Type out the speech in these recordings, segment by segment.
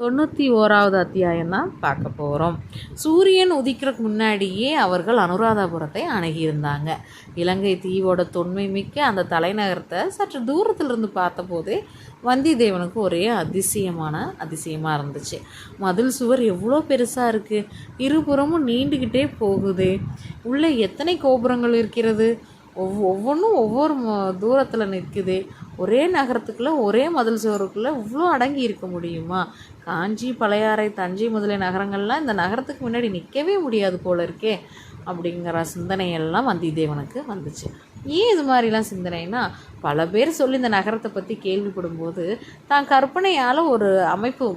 தொண்ணூற்றி ஓராவது அத்தியாயம் தான் பார்க்க போகிறோம் சூரியன் உதிக்கிறதுக்கு முன்னாடியே அவர்கள் அனுராதபுரத்தை அணுகியிருந்தாங்க. இலங்கை தீவோட தொன்மை மிக்க அந்த தலைநகரத்தை சற்று தூரத்தில் இருந்து பார்த்தபோதே வந்தியத்தேவனுக்கு ஒரே அதிசயமான அதிசயமாக இருந்துச்சு. மதில் சுவர் எவ்வளோ பெருசாக இருக்குது இருபுறமும் நீண்டுக்கிட்டே போகுது. உள்ளே எத்தனை கோபுரங்கள் இருக்கிறது? ஒவ் ஒவ்வொன்றும் ஒவ்வொரு தூரத்தில் நிற்குது. ஒரே நகரத்துக்குள்ளே ஒரே மதில் சுவருக்குள்ளே இவ்வளோ அடங்கி இருக்க முடியுமா? காஞ்சி பழையாறை தஞ்சை முதலிய நகரங்கள்லாம் இந்த நகரத்துக்கு முன்னாடி நிற்கவே முடியாது போல இருக்கே அப்படிங்கிற சிந்தனையெல்லாம் வந்தியத்தேவனுக்கு வந்துச்சு. ஏன் இது மாதிரிலாம் சிந்தனைனா பல பேர் சொல்லி இந்த நகரத்தை பற்றி கேள்விப்படும்போது தான் கற்பனையால் ஒரு அமைப்பு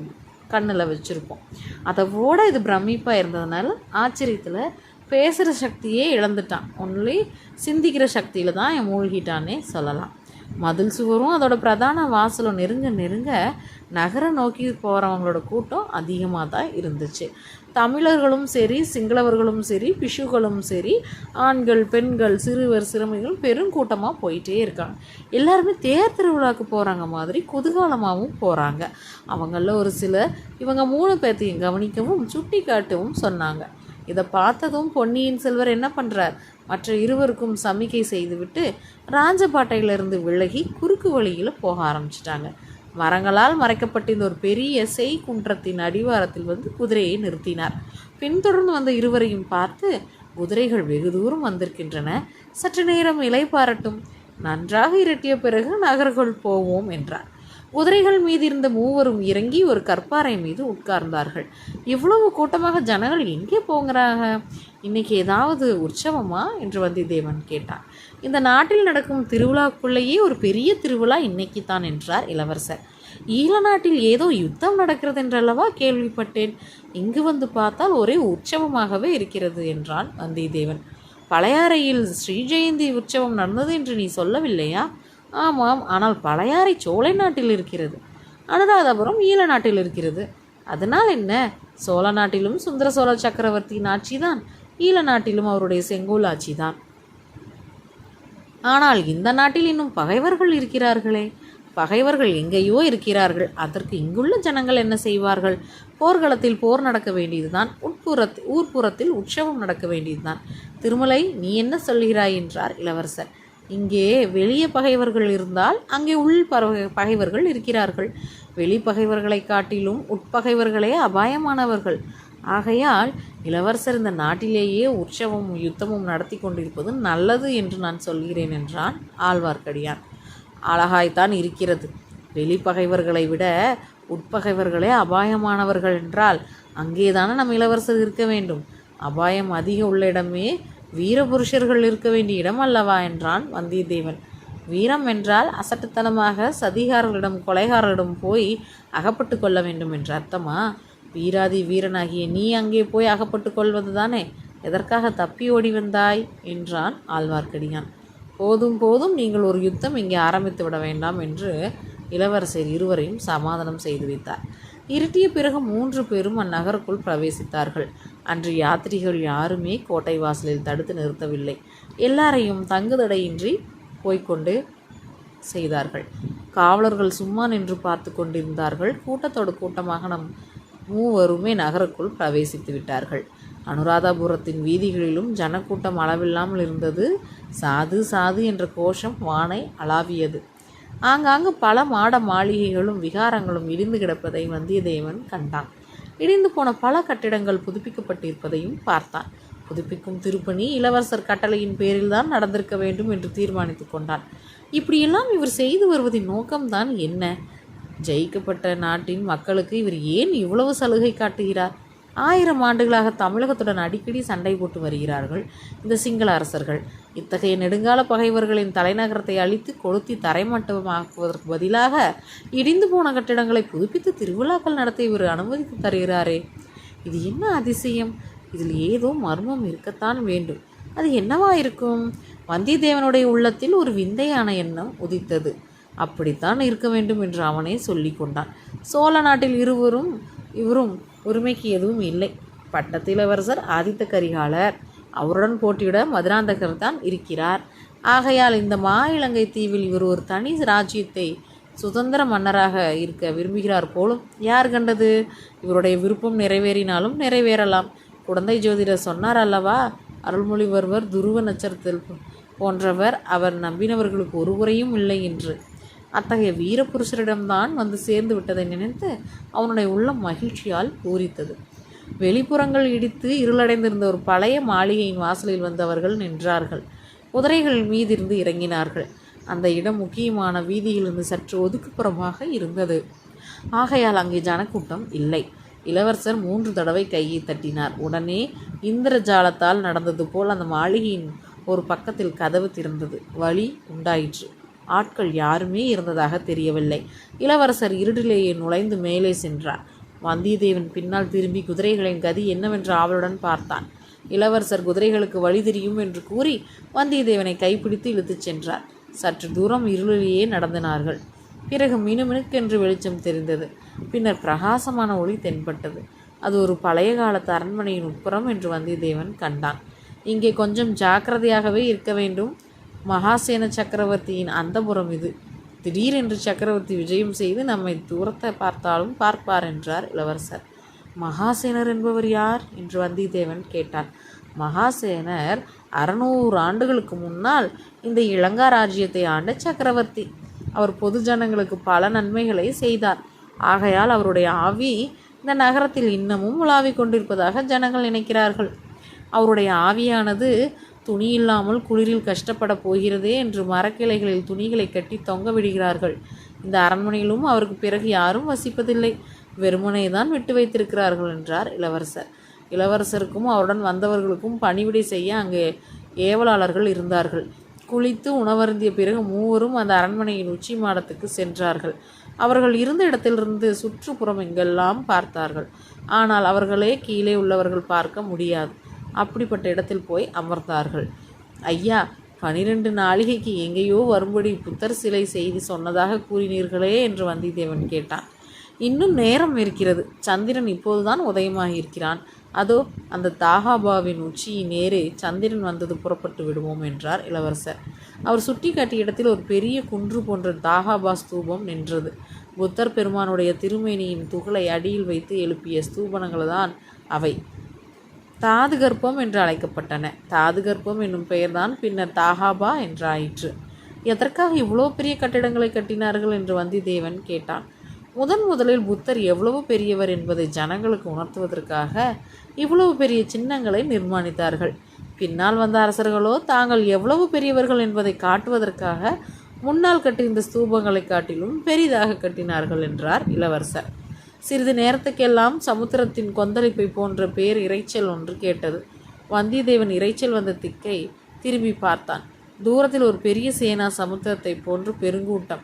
கண்ணில் வச்சுருப்போம். அதை விட இது பிரமிப்பாக இருந்ததுனால ஆச்சரியத்தில் பேசுகிற சக்தியே இழந்துட்டான். ஒன்லி சிந்திக்கிற சக்தியில் தான் என் சொல்லலாம். மதில் சுவரும் அதோட பிரதான வாசலும் நெருங்க நெருங்க நகரம் நோக்கி போகிறவங்களோட கூட்டம் அதிகமாக தான் இருந்துச்சு. தமிழர்களும் சரி சிங்களவர்களும் சரி பிஷுகளும் சரி ஆண்கள் பெண்கள் சிறுவர் சிறுமிகள் பெருங்கூட்டமாக போயிட்டே இருக்காங்க. எல்லாருமே தேர் திருவிழாவுக்கு போகிறாங்க மாதிரி குதூகாலமாகவும் போகிறாங்க அவங்களில் ஒரு சில இவங்க மூணு பேர்த்தையும் கவனிக்கவும் சுட்டி காட்டவும் சொன்னாங்க. இதை பார்த்ததும் பொன்னியின் செல்வர் என்ன பண்ணுறார் மற்ற இருவருக்கும் சமிக்கை செய்துவிட்டு ராஜபாட்டையிலிருந்து விலகி குறுக்கு வழியில் போக ஆரம்பிச்சிட்டாங்க. மரங்களால் மறைக்கப்பட்டிருந்த ஒரு பெரிய செய் குன்றத்தின் அடிவாரத்தில் வந்து குதிரையை நிறுத்தினார். பின்தொடர்ந்து வந்த இருவரையும் பார்த்து குதிரைகள் வெகு தூரம் வந்திருக்கின்றன. சற்று நேரம் இலை பாரட்டும். நன்றாக இரட்டிய பிறகு நகர்கள் போவோம் என்றார். குதிரைகள் மீது இருந்த மூவரும் இறங்கி ஒரு கற்பாறை மீது உட்கார்ந்தார்கள். இவ்வளவு கூட்டமாக ஜனங்கள் எங்கே போங்கிறாங்க இன்னைக்கு ஏதாவது உற்சவமா? என்று வந்தியத்தேவன் கேட்டான். இந்த நாட்டில் நடக்கும் திருவிழாக்குள்ளேயே ஒரு பெரிய திருவிழா இன்னைக்கு தான் என்றார் இளவரசர். ஈழ நாட்டில் ஏதோ யுத்தம் நடக்கிறது என்றல்லவா கேள்விப்பட்டேன். இங்கு வந்து பார்த்தால் ஒரே உற்சவமாகவே இருக்கிறது என்றான் வந்தியத்தேவன். பழையாறையில் ஸ்ரீ ஜெயந்தி உற்சவம் நடந்தது என்று நீ சொல்லவில்லையா? ஆமாம் ஆனால் பழையாறை சோலை நாட்டில் இருக்கிறது. அனுராதபுரம் ஈழ நாட்டில் இருக்கிறது. அதனால் என்ன? சோழ நாட்டிலும் சுந்தர சோழ சக்கரவர்த்தியின் ஆட்சிதான். ஈழ நாட்டிலும் அவருடைய செங்கோல் ஆட்சிதான். ஆனால் இந்த நாட்டில் இன்னும் பகைவர்கள் இருக்கிறார்களே. பகைவர்கள் எங்கேயோ இருக்கிறார்கள். அதற்கு இங்குள்ள ஜனங்கள் என்ன செய்வார்கள்? போர்க்களத்தில் போர் நடக்க வேண்டியதுதான். உட்புறத் ஊர்ப்புறத்தில் உற்சவம் நடக்க வேண்டியதுதான். திருமலை நீ என்ன சொல்கிறாய்? என்றார் இளவரசர். இங்கே வெளிய பகைவர்கள் இருந்தால் அங்கே உள் பறவை பகைவர்கள் இருக்கிறார்கள். வெளி பகைவர்களை காட்டிலும் உட்பகைவர்களே அபாயமானவர்கள். ஆகையால் இளவரசர் இந்த நாட்டிலேயே உற்சவமும் யுத்தமும் நடத்தி கொண்டிருப்பது நல்லது என்று நான் சொல்கிறேன் என்றான் ஆழ்வார்க்கடியான். அழகாய்த்தான் இருக்கிறது. வெளிப்பகைவர்களை விட உட்பகைவர்களே அபாயமானவர்கள் என்றால் அங்கேதானே நம் இளவரசர் இருக்க வேண்டும். அபாயம் அதிக உள்ள இடமே வீரபுருஷர்கள் இருக்க வேண்டிய இடம் அல்லவா என்றான் வந்தியத்தேவன். வீரம் என்றால் அசட்டுத்தனமாக சதிகாரர்களிடம் கொலைகாரர்களிடம் போய் அகப்பட்டு கொள்ள வேண்டும் என்ற அர்த்தமா? வீராதி வீரனாகிய நீ அங்கே போய் அகப்பட்டு கொள்வது தானே எதற்காக தப்பி ஓடி வந்தாய்? என்றான் ஆழ்வார்க்கடியான். போதும் போதும் நீங்கள் ஒரு யுத்தம் இங்கே ஆரம்பித்து விட வேண்டாம் என்று இளவரசர் இருவரையும் சமாதானம் செய்து வைத்தார். இருட்டிய பிறகு மூன்று பேரும் அந்நகருக்குள் பிரவேசித்தார்கள். அன்று யாத்திரிகள் யாருமே கோட்டை வாசலில் தடுத்து நிறுத்தவில்லை. எல்லாரையும் தங்குதடையின்றி போய்கொண்டு செய்தார்கள். காவலர்கள் சும்மா நின்று பார்த்து கொண்டிருந்தார்கள். கூட்டத்தோடு கூட்டமாக நம் மூவருமே நகருக்குள் பிரவேசித்து விட்டார்கள். அனுராதாபுரத்தின் வீதிகளிலும் ஜனக்கூட்டம் அளவில்லாமல் இருந்தது. சாது சாது என்ற கோஷம் வானை அளாவியது. ஆங்காங்கு பல மாட மாளிகைகளும் விகாரங்களும் இடிந்து கிடப்பதை வந்தியத்தேவன் கண்டான். இடிந்து போன பல கட்டிடங்கள் புதுப்பிக்கப்பட்டிருப்பதையும் பார்த்தான். புதுப்பிக்கும் திருப்பணி இளவரசர் கட்டளையின் பேரில்தான் நடந்திருக்க வேண்டும் என்று தீர்மானித்து கொண்டான். இப்படியெல்லாம் இவர் செய்து வருவதின் நோக்கம்தான் என்ன? ஜெயிக்கப்பட்ட நாட்டின் மக்களுக்கு இவர் ஏன் இவ்வளவு சலுகை காட்டுகிறார்? ஆயிரம் ஆண்டுகளாக தமிழகத்துடன் அடிக்கடி சண்டை போட்டு வருகிறார்கள் இந்த சிங்கள அரசர்கள். இத்தகைய நெடுங்கால பகைவர்களின் தலைநகரத்தை அழித்து கொளுத்தி தரைமட்டமாக்குவதற்கு பதிலாக இடிந்து போன கட்டிடங்களை புதுப்பித்து திருவிழாக்கள் நடத்த இவர் அனுமதித்து தருகிறாரே. இது என்ன அதிசயம்? இதில் ஏதோ மர்மம் இருக்கத்தான் வேண்டும். அது என்னவா இருக்கும்? வந்தியத்தேவனுடைய உள்ளத்தில் ஒரு விந்தையான எண்ணம் உதித்தது. அப்படித்தான் இருக்க வேண்டும் என்று அவனே சொல்லி கொண்டான் சோழ நாட்டில் இருவரும் இவரும் உரிமைக்கு எதுவும் இல்லை. பட்டத்து இளவரசர் ஆதித்த கரிகாலர் அவருடன் போட்டியிட மதுராந்தகர் தான் இருக்கிறார். ஆகையால் இந்த மா இலங்கை தீவில் இவர் ஒரு தனி ராஜ்யத்தை சுதந்திர மன்னராக இருக்க விரும்புகிறார் போலும் யார் கண்டது? இவருடைய விருப்பம் நிறைவேறினாலும் நிறைவேறலாம். குழந்தை ஜோதிடர் சொன்னார் அல்லவா? அருள்மொழிவர்வர் துருவ நட்சத்திரத்தில் போன்றவர் அவர் நம்பினவர்களுக்கு ஒருவரையும் இல்லை என்று. அத்தகைய வீரபுருஷரிடம்தான் வந்து சேர்ந்து விட்டதை நினைத்து அவனுடைய உள்ளம் மகிழ்ச்சியால் பூரித்தது. வெளிப்புறங்கள் இடித்து இருளடைந்திருந்த ஒரு பழைய மாளிகையின் வாசலில் வந்தவர்கள் நின்றார்கள். குதிரைகள் மீதிருந்து இறங்கினார்கள். அந்த இடம் முக்கியமான வீதியிலிருந்து சற்று ஒதுக்குப்புறமாக இருந்தது. ஆகையால் அங்கே ஜனக்கூட்டம் இல்லை. இளவரசர் மூன்று தடவை கையை தட்டினார். உடனே இந்திரஜாலத்தால் நடந்தது போல் அந்த மாளிகையின் ஒரு பக்கத்தில் கதவு திறந்தது. வழி உண்டாயிற்று. ஆட்கள் யாருமே இருந்ததாக தெரியவில்லை. இளவரசர் இருட்டிலேயே நுழைந்து மேலே சென்றார். வந்தியத்தேவன் பின்னால் திரும்பி குதிரைகளின் கதி என்னவென்று ஆவலுடன் பார்த்தான். இளவரசர் குதிரைகளுக்கு வழி தெரியும் என்று கூறி வந்தியத்தேவனை கைப்பிடித்து இழுத்துச் சென்றார். சற்று தூரம் இருளிலேயே நடந்தனார்கள். பிறகு மினுமினுக்கென்று வெளிச்சம் தெரிந்தது. பின்னர் பிரகாசமான ஒளி தென்பட்டது. அது ஒரு பழைய காலத்து அரண்மனையின் உட்புறம் என்று வந்தியத்தேவன் கண்டான். இங்கே கொஞ்சம் ஜாக்கிரதையாகவே இருக்க வேண்டும். மகாசேன சக்கரவர்த்தியின் அந்தபுரம் இது. திடீரென்று சக்கரவர்த்தி விஜயம் செய்து நம்மை தூரத்தை பார்த்தாலும் பார்ப்பார் என்றார் இளவரசர். மகாசேனர் என்பவர் யார்? என்று வந்தியத்தேவன் கேட்டான். மகாசேனர் அறநூறு ஆண்டுகளுக்கு முன்னால் இந்த இளங்கா ராஜ்யத்தை ஆண்ட சக்கரவர்த்தி. அவர் பொது ஜனங்களுக்கு பல நன்மைகளை செய்தார். ஆகையால் அவருடைய ஆவி இந்த நகரத்தில் இன்னமும் உலாவிக் கொண்டிருப்பதாக ஜனங்கள் நினைக்கிறார்கள். அவருடைய ஆவியானது துணி இல்லாமல் குளிரில் கஷ்டப்பட போகிறதே என்று மரக்கிளைகளில் துணிகளை கட்டி தொங்க விடுகிறார்கள். இந்த அரண்மனையிலும் அவருக்கு பிறகு யாரும் வசிப்பதில்லை. வெறுமனை தான் விட்டு வைத்திருக்கிறார்கள் என்றார் இளவரசர். இளவரசருக்கும் அவருடன் வந்தவர்களுக்கும் பணிவிடை செய்ய அங்கே ஏவலாளர்கள் இருந்தார்கள். குளித்து உணவருந்திய பிறகு மூவரும் அந்த அரண்மனையின் உச்சி மாடத்துக்கு சென்றார்கள். அவர்கள் இருந்த இடத்திலிருந்து சுற்றுப்புறம் எங்கெல்லாம் பார்த்தார்கள். ஆனால் அவர்களே கீழே உள்ளவர்கள் பார்க்க முடியாது. அப்படிப்பட்ட இடத்தில் போய் அமர்ந்தார்கள். ஐயா பனிரெண்டு நாளிகைக்கு எங்கேயோ வரும்படி புத்தர் சிலை செய்தி சொன்னதாக கூறினீர்களே என்று வந்தியத்தேவன் கேட்டான். இன்னும் நேரம் இருக்கிறது. சந்திரன் இப்போதுதான் உதயமாகி இருக்கிறான் அதோ அந்த தாகாபாவின் உச்சியின் நேரே சந்திரன் வந்தது புறப்பட்டு விடுவோம் என்றார் இளவரசர். அவர் சுட்டி காட்டிய இடத்தில் ஒரு பெரிய குன்று போன்ற தாகாபா ஸ்தூபம் நின்றது. புத்தர் பெருமானுடைய திருமேனியின் துகளை அடியில் வைத்து எழுப்பிய ஸ்தூபனங்கள் தான் அவை. தாது கர்ப்பம் என்று அழைக்கப்பட்டன. தாது கர்ப்பம் என்னும் பெயர்தான் பின்னர் தாகாபா என்றாயிற்று. எதற்காக இவ்வளோ பெரிய கட்டிடங்களை கட்டினார்கள் என்று வந்திதேவன் கேட்டான். முதன் முதலில் புத்தர் எவ்வளவு பெரியவர் என்பதை ஜனங்களுக்கு உணர்த்துவதற்காக இவ்வளவு பெரிய சின்னங்களை நிர்மாணித்தார்கள். பின்னால் வந்த அரசர்களோ தாங்கள் எவ்வளவு பெரியவர்கள் என்பதை காட்டுவதற்காக முன்னால் கட்டியிருந்த ஸ்தூபங்களை காட்டிலும் பெரிதாக கட்டினார்கள் என்றார் இளவரசர். சிறிது நேரத்துக்கெல்லாம் சமுத்திரத்தின் கொந்தளிப்பை போன்ற பேர் இறைச்சல் ஒன்று கேட்டது. வந்தியத்தேவன் இறைச்சல் வந்த திக்கை திரும்பி பார்த்தான். தூரத்தில் ஒரு பெரிய சேனா சமுத்திரத்தை போன்று பெருங்கூட்டம்.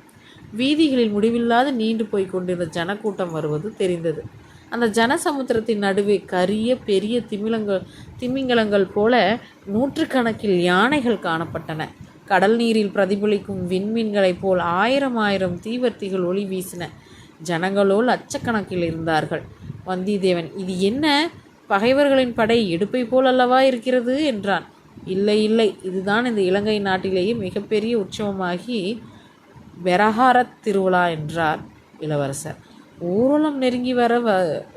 வீதிகளில் முடிவில்லாது நீண்டு போய் கொண்டிருந்த ஜனக்கூட்டம் வருவது தெரிந்தது. அந்த ஜனசமுத்திரத்தின் நடுவே கரிய பெரிய திமிலங்கள் திமிங்கலங்கள் போல நூற்றுக்கணக்கில் யானைகள் காணப்பட்டன. கடல் நீரில் பிரதிபலிக்கும் விண்மீன்களைப் போல் ஆயிரம் ஆயிரம் தீவர்த்திகள் ஒளி வீசின. ஜனங்களோ லட்சக்கணக்கில் இருந்தார்கள். வந்தியத்தேவன் இது என்ன? பகைவர்களின் படை எடுப்பை போல் அல்லவா இருக்கிறது? என்றான். இல்லை இல்லை இதுதான் இந்த இலங்கை நாட்டிலேயே மிகப்பெரிய உற்சவமாகி வெரஹாரத் திருவிழா என்றார் இளவரசர். ஊர்வலம் நெருங்கி வர வ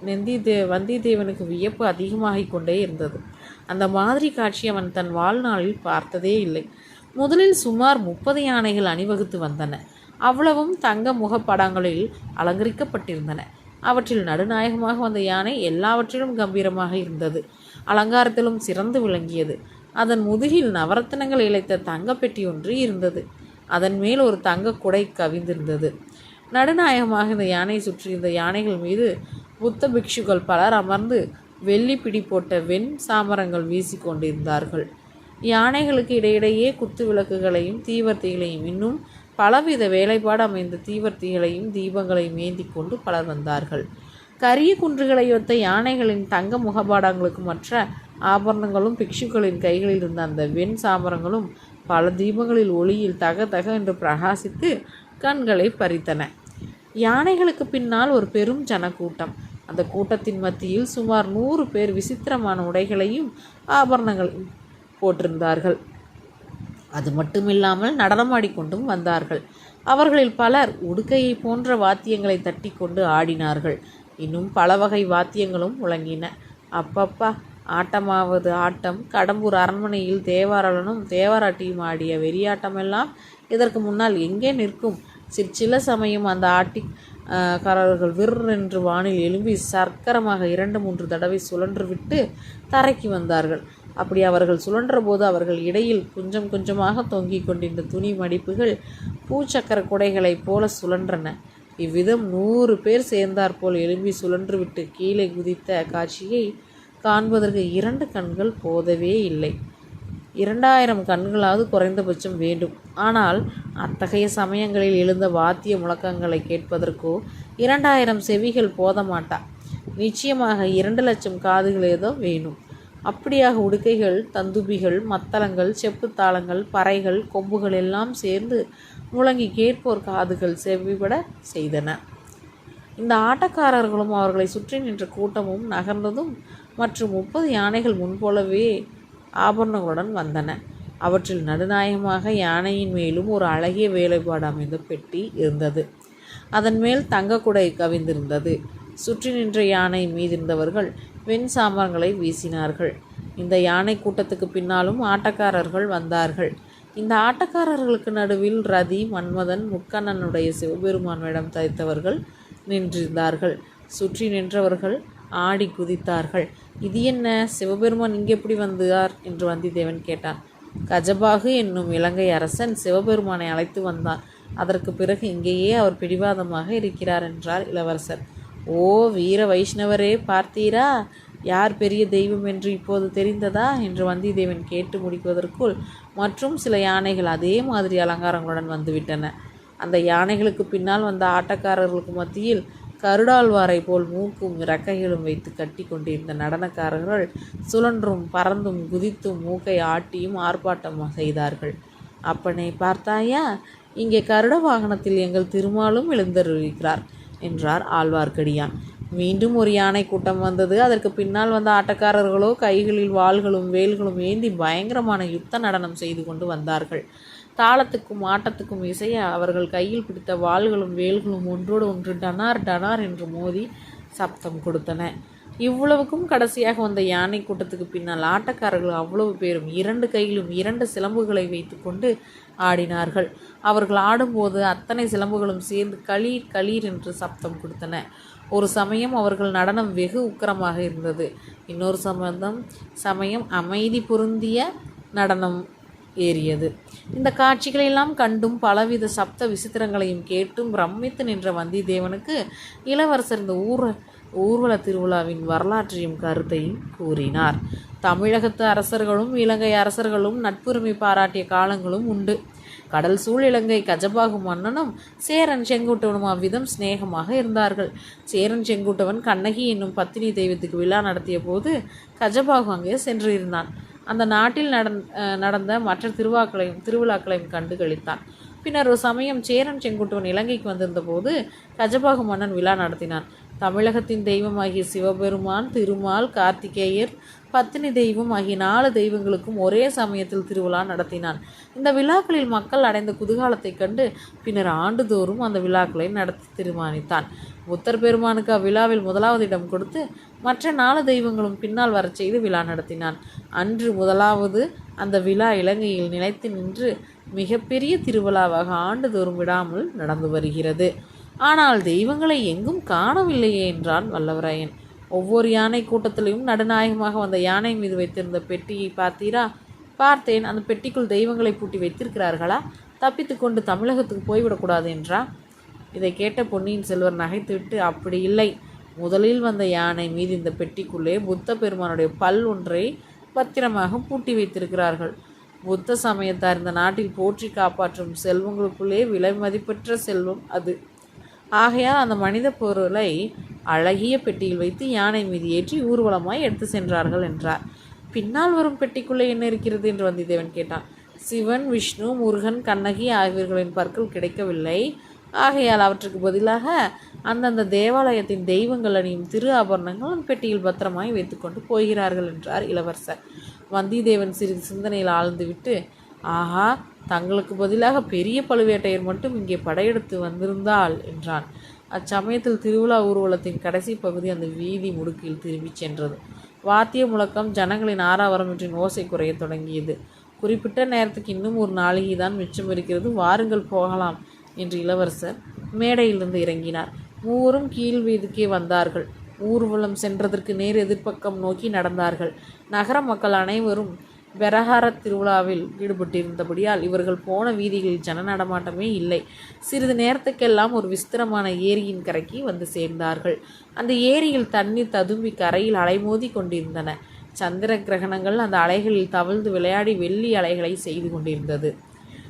நெந்தி தே வந்தியத்தேவனுக்கு வியப்பு அதிகமாகி கொண்டே இருந்தது. அந்த மாதிரி காட்சி அவன் தன் வாழ்நாளில் பார்த்ததே இல்லை. முதலில் சுமார் முப்பது யானைகள் அணிவகுத்து வந்தன. அவ்வளவும் தங்க முகப்படங்களில் அலங்கரிக்கப்பட்டிருந்தன. அவற்றில் நடுநாயகமாக வந்த யானை எல்லாவற்றிலும் கம்பீரமாக இருந்தது. அலங்காரத்திலும் சிறந்து விளங்கியது. அதன் முதுகில் நவரத்தினங்கள் இழைத்த தங்கப்பெட்டி ஒன்று இருந்தது. அதன் மேல் ஒரு தங்க குடை கவிந்திருந்தது. நடுநாயகமாக இந்த யானை சுற்றியிருந்த யானைகள் மீது புத்த பிக்ஷுக்கள் பலர் அமர்ந்து வெள்ளி பிடி போட்ட வெண் சாமரங்கள் வீசி கொண்டிருந்தார்கள். யானைகளுக்கு இடையிடையே குத்து விளக்குகளையும் தீவர்த்திகளையும் இன்னும் பலவித வேலைப்பாடு அமைந்த தீவர்த்திகளையும் தீபங்களையும் ஏந்தி கொண்டு பலர் வந்தார்கள். கரிய குன்றுகளையொத்த யானைகளின் தங்க முகபாடங்களுக்கு மற்ற ஆபரணங்களும் பிக்ஷுக்களின் கைகளில் இருந்த அந்த வெண் சாமரங்களும் பல தீபங்களில் ஒளியில் தக தக என்று பிரகாசித்து கண்களை பறித்தன. யானைகளுக்கு பின்னால் ஒரு பெரும் ஜனக்கூட்டம். அந்த கூட்டத்தின் மத்தியில் சுமார் நூறு பேர் விசித்திரமான உடைகளையும் ஆபரணங்களையும் போட்டிருந்தார்கள். அது மட்டுமில்லாமல் நடனமாடிக்கொண்டும் வந்தார்கள். அவர்களில் பலர் உடுக்கையை போன்ற வாத்தியங்களை தட்டி கொண்டு ஆடினார்கள். இன்னும் பல வகை வாத்தியங்களும் முழங்கின. அப்பப்பா ஆட்டமாவது ஆட்டம் கடம்பூர் அரண்மனையில் தேவாரலனும் தேவாராட்டியும் ஆடிய வெறியாட்டமெல்லாம் இதற்கு முன்னால் எங்கே நிற்கும்? சிற்சில சமயம் அந்த ஆட்டி காரர்கள் விர் என்று வானில் எழும்பி சர்க்கரமாக இரண்டு மூன்று தடவை சுழன்று விட்டு தரைக்கு வந்தார்கள். அப்படி அவர்கள் சுழன்றபோது அவர்கள் இடையில் கொஞ்சம் கொஞ்சமாக தொங்கிக் கொண்டிருந்த துணி மடிப்புகள் பூச்சக்கர குடைகளைப் போல சுழன்றன. இவ்விதம் நூறு பேர் சேர்ந்தாற்போல் எழும்பி சுழன்றுவிட்டு கீழே குதித்த காட்சியை காண்பதற்கு இரண்டு கண்கள் போதவே இல்லை. இரண்டாயிரம் கண்களாவது குறைந்தபட்சம் வேண்டும். ஆனால் அத்தகைய சமயங்களில் எழுந்த வாத்திய முழக்கங்களை கேட்பதற்கோ இரண்டாயிரம் செவிகள் போதமாட்டா. நிச்சயமாக இரண்டு லட்சம் காதுகள் ஏதோ வேணும். அப்படியாக உடுக்கைகள் தந்துபிகள் மத்தளங்கள் செப்புத்தாளங்கள் பறைகள் கொம்புகள் எல்லாம் சேர்ந்து முழங்கி கேட்போர் காதுகள் செவிபட செய்தன. இந்த ஆட்டக்காரர்களும் அவர்களை சுற்றி நின்ற கூட்டமும் நகர்ந்ததும் மற்றும் முப்பது யானைகள் முன்போலவே ஆபரணங்களுடன் வந்தன. அவற்றில் நடுநாயகமாக யானையின் மேலும் ஒரு அழகிய வேலைப்பாடு அமைந்த பெட்டி இருந்தது. அதன் மேல் தங்கக்குடை கவிந்திருந்தது. சுற்றி நின்ற யானை மீதிருந்தவர்கள் வெண் சாமரங்களை வீசினார்கள். இந்த யானை கூட்டத்துக்கு பின்னாலும் ஆட்டக்காரர்கள் வந்தார்கள். இந்த ஆட்டக்காரர்களுக்கு நடுவில் ரதி மன்மதன் முக்கண்ணனுடைய சிவபெருமான் வேடம் தைத்தவர்கள் நின்றிருந்தார்கள். சுற்றி நின்றவர்கள் ஆடி குதித்தார்கள். இது என்ன? சிவபெருமான் இங்கே எப்படி வந்தார்? என்று வந்திதேவன் கேட்டான். கஜபாகு என்னும் இலங்கை அரசன் சிவபெருமானை அழைத்து வந்தான். அதற்கு பிறகு இங்கேயே அவர் பிடிவாதமாக இருக்கிறார் என்றார் இளவரசர். ஓ வீர வைஷ்ணவரே பார்த்தீரா? யார் பெரிய தெய்வம் என்று இப்போது தெரிந்ததா? என்று வந்திதேவன் கேட்டு முடிப்பதற்குள் மற்றும் சில யானைகள் அதே மாதிரி அலங்காரங்களுடன் வந்துவிட்டன. அந்த யானைகளுக்கு பின்னால் வந்த ஆட்டக்காரர்களுக்கு மத்தியில் கருடாழ்வாரை போல் மூக்கும் இறக்கைகளும் வைத்து கட்டி கொண்டிருந்த நடனக்காரர்கள் சுழன்றும் பறந்தும் குதித்தும் மூக்கை ஆட்டியும் ஆர்ப்பாட்டம் செய்தார்கள். அப்பனை பார்த்தாயா? இங்கே கருட வாகனத்தில் எங்கள் திருமாலும் எழுந்தருளிக்கிறார். என்றார் ஆழ்வார்க்கடியான். மீண்டும் ஒரு யானை கூட்டம் வந்தது. அதற்கு பின்னால் வந்த ஆட்டக்காரர்களோ கைகளில் வாள்களும் வேல்களும் ஏந்தி பயங்கரமான யுத்த நடனம் செய்து கொண்டு வந்தார்கள். தாளத்துக்கும் ஆட்டத்துக்கும் இசைய அவர்கள் கையில் பிடித்த வாள்களும் வேல்களும் ஒன்றோடு ஒன்று டனார் டனார் என்று மோதி சப்தம் கொடுத்தன. இவ்வளவுக்கும் கடைசியாக வந்த யானை கூட்டத்துக்கு பின்னால் ஆட்டக்காரர்கள் அவ்வளவு பேரும் இரண்டு கையிலும் இரண்டு சிலம்புகளை வைத்துக்கொண்டு ஆடினார்கள். அவர்கள் ஆடும்போது அத்தனை சிலம்புகளும் சேர்ந்து களீர் களீர் என்று சப்தம் கொடுத்தன. ஒரு சமயம் அவர்கள் நடனம் வெகு உக்கிரமாக இருந்தது. இன்னொரு சம்பந்தம் சமயம் அமைதி பொருந்திய நடனம் ஏறியது. இந்த காட்சிகளெல்லாம் கண்டும் பலவித சப்த விசித்திரங்களையும் கேட்டும் பிரமித்து நின்ற வந்தியத்தேவனுக்கு இளவரசர் இந்த ஊர் ஊர்வல திருவிழாவின் வரலாற்றையும் கருத்தையும் கூறினார். தமிழகத்து அரசர்களும் இலங்கை அரசர்களும் நட்புரிமை பாராட்டிய காலங்களும் உண்டு. கடல் சூழ் இலங்கை கஜபாகு மன்னனும் சேரன் செங்குட்டவனும் அவ்விதம் சிநேகமாக இருந்தார்கள். சேரன் செங்குட்டவன் கண்ணகி என்னும் பத்தினி தெய்வத்துக்கு விழா நடத்திய போது கஜபாகு அங்கே சென்று இருந்தான். அந்த நாட்டில் நடந் அஹ் நடந்த மற்ற திருவாக்களையும் திருவிழாக்களையும் கண்டு கழித்தான் பின்னர் ஒரு சமயம் சேரன் செங்குட்டுவன் இலங்கைக்கு வந்திருந்த போது கஜபாகு மன்னன் விழா நடத்தினான். தமிழகத்தின் தெய்வமாகிய சிவபெருமான் திருமால் கார்த்திகேயர் பத்தினி தெய்வம் ஆகிய நாலு தெய்வங்களுக்கும் ஒரே சமயத்தில் திருவிழா நடத்தினான். இந்த விழாக்களில் மக்கள் அடைந்த குதூகாலத்தை கண்டு பின்னர் ஆண்டுதோறும் அந்த விழாக்களை நடத்தி தீர்மானித்தான். புத்தர் பெருமானுக்கு அவ்விழாவில் முதலாவது இடம் கொடுத்து மற்ற நாலு தெய்வங்களும் பின்னால் வரச் செய்து விழா நடத்தினான். அன்று முதலாவது அந்த விழா இலங்கையில் நிலைத்து நின்று மிகப்பெரிய திருவிழாவாக ஆண்டுதோறும் விடாமல் நடந்து வருகிறது. ஆனால் தெய்வங்களை எங்கும் காணவில்லையே என்றான் வல்லவராயன். ஒவ்வொரு யானை கூட்டத்திலையும் நடுநாயகமாக வந்த யானை மீது வைத்திருந்த பெட்டியை பார்த்தீரா? பார்த்தேன். அந்த பெட்டிக்குள் தெய்வங்களை பூட்டி வைத்திருக்கிறார்களா? தப்பித்து கொண்டு தமிழகத்துக்கு போய்விடக்கூடாது என்றா? இதை கேட்ட பொன்னியின் செல்வர் நகைத்துவிட்டு அப்படி இல்லை. முதலில் வந்த யானை மீது இந்த பெட்டிக்குள்ளே புத்த பெருமானுடைய பல் ஒன்றை பத்திரமாக பூட்டி வைத்திருக்கிறார்கள். புத்த சமயத்தார் இந்த நாட்டில் போற்றி காப்பாற்றும் செல்வங்களுக்குள்ளே விலை மதிப்பற்ற செல்வம் அது. ஆகையால் அந்த மனித பொருளை அழகிய பெட்டியில் வைத்து யானை மீது ஏற்றி ஊர்வலமாய் எடுத்து சென்றார்கள் என்றார். பின்னால் வரும் பெட்டிக்குள்ளே என்ன இருக்கிறது என்று வந்தியத்தேவன் கேட்டான். சிவன் விஷ்ணு முருகன் கண்ணகி ஆகியவர்களின் பற்கள் கிடைக்கவில்லை. ஆகையால் அவற்றுக்கு பதிலாக அந்தந்த தேவாலயத்தின் தெய்வங்கள் அணியும் திரு ஆபரணங்களும் பெட்டியில் பத்திரமாய் வைத்துக்கொண்டு போகிறார்கள் என்றார் இளவரசர். வந்தியத்தேவன் சிறிது சிந்தனையில் ஆழ்ந்துவிட்டு ஆஹா தங்களுக்கு பதிலாக பெரிய பழுவேட்டையர் மட்டும் இங்கே படையெடுத்து வந்திருந்தால் என்றான். அச்சமயத்தில் திருவிழா ஊர்வலத்தின் கடைசி பகுதி அந்த வீதி முடுக்கில் திரும்பிச் சென்றது. வாத்திய முழக்கம் ஜனங்களின் ஆறாவரமின்றின் ஓசை குறைய தொடங்கியது. குறிப்பிட்ட நேரத்துக்கு இன்னும் ஒரு நாளிகை தான் மிச்சம் இருக்கிறது. வாருங்கள் போகலாம் என்று இளவரசர் மேடையிலிருந்து இறங்கினார். மூவரும் கீழ் வீதிக்கே வந்தார்கள். ஊர்வலம் சென்றதற்கு நேர் எதிர்ப்பக்கம் நோக்கி நடந்தார்கள். நகர மக்கள் அனைவரும் பெரஹாரத் திருவிழாவில் ஈடுபட்டிருந்தபடியால் இவர்கள் போன வீதிகளில் ஜன நடமாட்டமே இல்லை. சிறிது நேரத்துக்கெல்லாம் ஒரு விஸ்திரமான ஏரியின் கரைக்கு வந்து சேர்ந்தார்கள். அந்த ஏரியில் தண்ணீர் ததும்பி கரையில் அலைமோதி கொண்டிருந்தன. சந்திர கிரகணங்கள் அந்த அலைகளில் தவிழ்ந்து விளையாடி வெள்ளி அலைகளை செய்து கொண்டிருந்தது.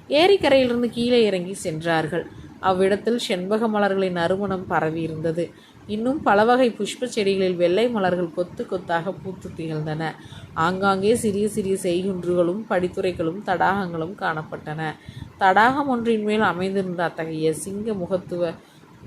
ஏரிக்கரையிலிருந்து கீழே இறங்கி சென்றார்கள். அவ்விடத்தில் செண்பக மலர்களின் நறுமணம் பரவியிருந்தது. இன்னும் பல வகை புஷ்ப செடிகளில் வெள்ளை மலர்கள் கொத்து கொத்தாக பூத்து திகழ்ந்தன. ஆங்காங்கே சிறிய சிறிய செய்குன்றுகளும் படித்துறைகளும் தடாகங்களும் காணப்பட்டன. தடாகம் ஒன்றின் மேல் அமைந்திருந்த அத்தகைய சிங்க முகத்துவ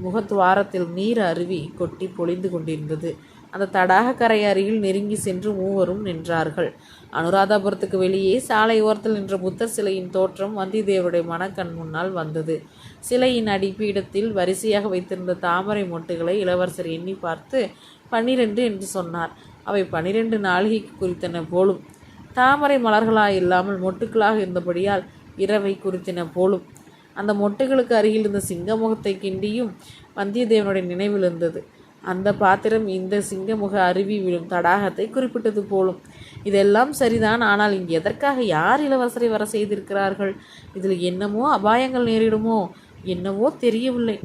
முகத்துவாரத்தில் நீர் அருவி கொட்டி பொழிந்து கொண்டிருந்தது. அந்த தடாகக்கரை அருகில் நெருங்கி சென்று மூவரும் நின்றார்கள். அனுராதாபுரத்துக்கு வெளியே சாலை ஓரத்தில் நின்ற புத்தர் சிலையின் தோற்றம் வந்திதேவருடைய மனக்கண் முன்னால் வந்தது. சிலையின் அடிப்பீடத்தில் வரிசையாக வைத்திருந்த தாமரை மொட்டுகளை இளவரசர் எண்ணி பார்த்து பன்னிரண்டு என்று சொன்னார். அவை பனிரெண்டு நாளிகைக்கு குறித்தன போலும். தாமரை மலர்களாக இல்லாமல் மொட்டுக்களாக இருந்தபடியால் இரவை குறித்தன போலும். அந்த மொட்டுகளுக்கு அருகில் இருந்த சிங்கமுகத்தை கிண்டியும் வந்தியத்தேவனுடைய நினைவில் இருந்தது. அந்த பாத்திரம் இந்த சிங்கமுக அருவி விழும் தடாகத்தை குறிப்பிட்டது போலும். இதெல்லாம் சரிதான் ஆனால் இங்கு எதற்காக யார் இளவரசரை வர செய்திருக்கிறார்கள்? இதில் என்னமோ அபாயங்கள் நேரிடுமோ? என்னவோ தெரியவில்லை.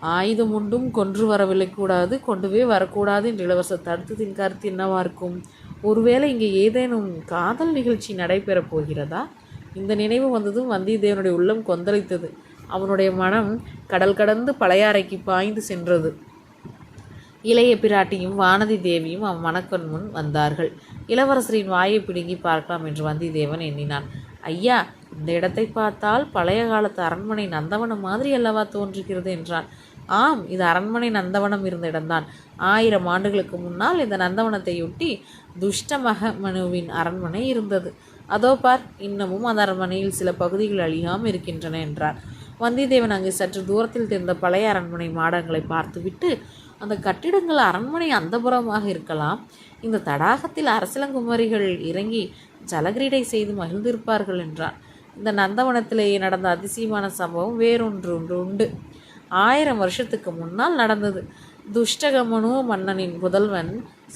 ஆயுதம் உண்டும் கொன்று வரவில்லை கூடாது கொண்டுவே வரக்கூடாது என்று இளவரசர் தடுத்ததின் கருத்து என்னவா இருக்கும்? ஒருவேளை இங்கே ஏதேனும் காதல் நிகழ்ச்சி நடைபெறப் போகிறதா? இந்த நினைவு வந்ததும் வந்தியத்தேவனுடைய உள்ளம் கொந்தளித்தது. அவனுடைய மனம் கடல் கடந்து பழையாறைக்கு பாய்ந்து சென்றது. இளைய பிராட்டியும் வானதி தேவியும் அவ்வணக்கன் முன் வந்தார்கள். இளவரசரின் வாயை பிடுங்கி பார்க்கலாம் என்று வந்திதேவன் எண்ணினான். ஐயா இந்த இடத்தை பார்த்தால் பழைய காலத்து அரண்மனை நந்தவனம் மாதிரி அல்லவா தோன்றுகிறது என்றான். ஆம் இது அரண்மனை நந்தவனம் இருந்த இடம்தான். ஆயிரம் ஆண்டுகளுக்கு முன்னால் இந்த நந்தவனத்தையொட்டி துஷ்ட மகமனுவின் அரண்மனை இருந்தது. அதோ பார் இன்னமும் அந்த அரண்மனையில் சில பகுதிகள் அழியாமல் இருக்கின்றன என்றார். வந்தியத்தேவன் அங்கு சற்று தூரத்தில் தெரிந்த பழைய அரண்மனை மாடங்களை பார்த்துவிட்டு அந்த கட்டிடங்கள் அரண்மனை அந்தபுரமாக இருக்கலாம். இந்த தடாகத்தில் அரசலங்குமரிகள் இறங்கி ஜலகிரீடை செய்து மகிழ்ந்திருப்பார்கள் என்றான் இந்த நந்தவனத்திலேயே நடந்த அதிசயமான சம்பவம் வேறொன்று ஒன்று உண்டு. ஆயிரம் வருஷத்துக்கு முன்னால் நடந்தது. துஷ்டகமனு மன்னனின் புதல்வன்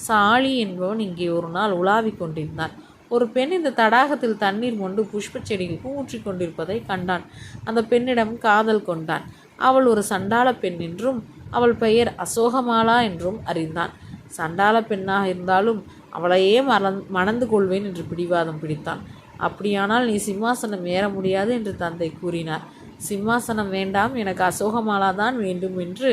சாளி என்பவன் இங்கே ஒரு நாள் உலாவிக் கொண்டிருந்தான். ஒரு பெண் இந்த தடாகத்தில் தண்ணீர் மொண்டு புஷ்ப செடிகளுக்கு ஊற்றி கொண்டிருப்பதை கண்டான். அந்த பெண்ணிடம் காதல் கொண்டான். அவள் ஒரு சண்டாள பெண் என்றும் அவள் பெயர் அசோகமாலா என்றும் அறிந்தான். சண்டாள பெண்ணாக இருந்தாலும் அவளையே மறந் மணந்து கொள்வேன் என்று பிடிவாதம் பிடித்தான். அப்படியானால் நீ சிம்மாசனம் ஏற முடியாது என்று தந்தை கூறினார். சிம்மாசனம் வேண்டாம் எனக்கு அசோகமாலா தான் வேண்டும் என்று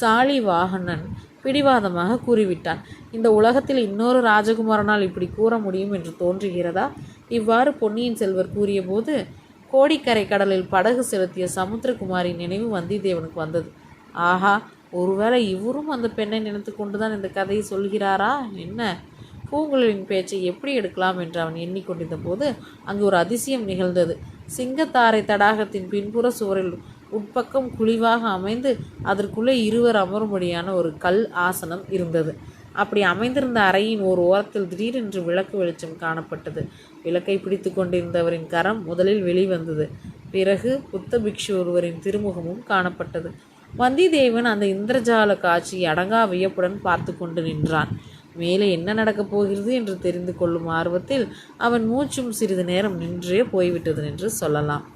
சாலி வாகனன் பிடிவாதமாக கூறிவிட்டான். இந்த உலகத்தில் இன்னொரு ராஜகுமாரனால் இப்படி கூற முடியும் என்று தோன்றுகிறதா? இவ்வாறு பொன்னியின் செல்வர் கூறியபோது கோடிக்கரை கடலில் படகு செலுத்திய சமுத்திரகுமாரி நினைவு வந்தியத்தேவனுக்கு வந்தது. ஆஹா ஒருவேளை இவரும் அந்த பெண்ணை நினைத்து கொண்டுதான் இந்த கதையை சொல்கிறாரா? என்ன? பூங்குழலின் பேச்சை எப்படி எடுக்கலாம் என்று அவன் எண்ணிக்கொண்டிருந்த போது அங்கு ஒரு அதிசயம் நிகழ்ந்தது. சிங்கத்தாரை தடாகத்தின் பின்புற சுவரில் உட்பக்கம் குழிவாக அமைந்து அதற்குள்ளே இருவர் அமரும்படியான ஒரு கல் ஆசனம் இருந்தது. அப்படி அமைந்திருந்த அறையின் ஒரு ஓரத்தில் திடீரென்று விளக்கு வெளிச்சம் காணப்பட்டது. விளக்கை பிடித்து கொண்டிருந்தவரின் கரம் முதலில் வெளிவந்தது. பிறகு புத்த பிக்ஷு ஒருவரின் திருமுகமும் காணப்பட்டது. வந்திதேவன் அந்த இந்திரஜால காட்சியை அடங்கா வியப்புடன் பார்த்து கொண்டு நின்றான். மேலே என்ன நடக்கப் போகிறது என்று தெரிந்து கொள்ளும் ஆர்வத்தில் அவன் மூச்சும் சிறிது நேரம் நின்றே போய்விட்டது என்று சொல்லலாம்.